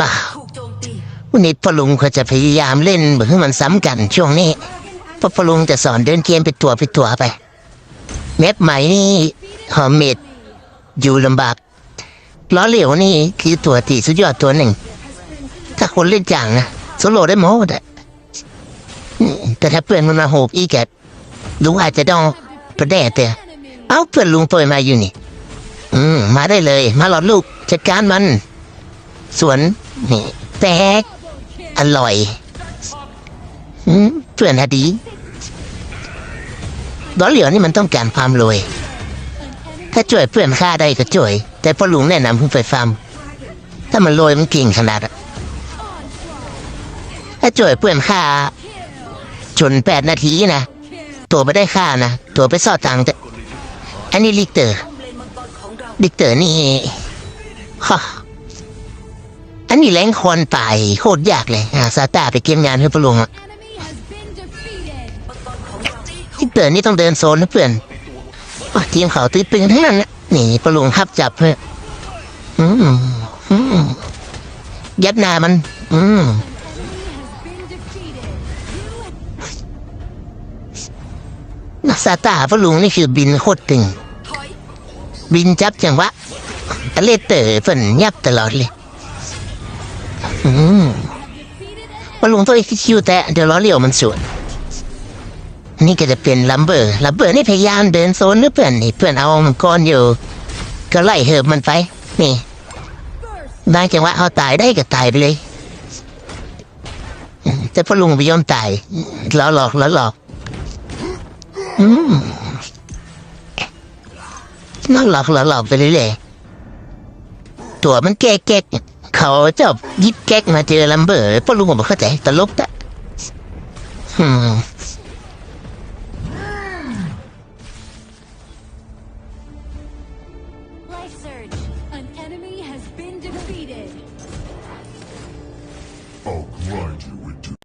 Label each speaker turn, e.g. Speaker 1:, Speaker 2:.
Speaker 1: มา
Speaker 2: วันนี้พ่อลุงเขาจะพยายามเล่นเพื่อให้มันซ้ำกันช่วงนี้เพราะพ่อลุงจะสอนเดินเกมไปตัวไปตัวไปเม็บใหม่นี่หอมเม็ดอยู่ลำบากล้อเหลวนี่คือตัวตีสุดยอดตัวหนึ่ง ถ้าคนเล่นจังนะโซโลได้หมดอะแต่ถ้าเพื่อนมันมาโหบอีแกลุงอาจจะต้องประแดดแต่เอ้าเพื่อนลุงตัวมาอยู่นี่ อืมมาได้เลย มาหลอดลูกจัดการมัน สวนนี่แตกอร่อยเพื่อนฮะดีดอเหลียวนี่มันต้องการความรวย ถ้าช่วยเพื่อนฆ่าได้ก็ช่วย แต่พ่อลุงแนะนำเพิ่งไปฟาร์มถ้ามันรวยมันเก่งขนาดถ้าช่วยเพื่อนฆ่าจนแปดนาทีนะ ตัวไม่ได้ฆ่านะ ตัวไปซ่อตังค์แต่อันนี้ลิกเตอร์
Speaker 1: ลิกเต
Speaker 2: อร์นี่ฮะ อันนี้แรงคอนตาโคตรยากเลยอาซาตาไปเกมงานให้พะลุงอะ
Speaker 3: Enemy has been defeated.
Speaker 1: มังกรของเรา
Speaker 2: ลิกเตอร์นี่ต้องเดินโซนนะเพื่อนอทีมเขาตีปืนทั้งนั้นนะนี่พะลุงทับจับเพื่อนอืมอืมยัดหน้ามัน อืม
Speaker 3: Enemy has been defeated.
Speaker 2: ซาตาพะลุงนี่คือบินโคตรตึง บินจับจังหวะตะเลเตอร์เพิ่นยับตลอดเลย มว่าลุงตัวเอ็กซ์คิวแต่เดี๋ยวล้อเลี้ยวมันสวนนี่ก็จะเป็นลัมเบอร์ลัมเบอร์นี่พยายามเดินโซนหรือเพื่อนนี่เพื่อนเอามันก้อนอยู่ ก็ไล่เหิบมันไป นี่ได้จังหวะเอาตายได้ก็ตายไปเลย แต่พ่อลุงไปยอมตายล้อหลอกล้อหลอกอืมน่าหลอกหลอหลอกไปเรื่อยๆตัวมันแก๊กแก๊ก เขาชอบยิบแก๊กมาเจอลัมเบอร์พ่อลุงผมเข้าใจตลกอะอืม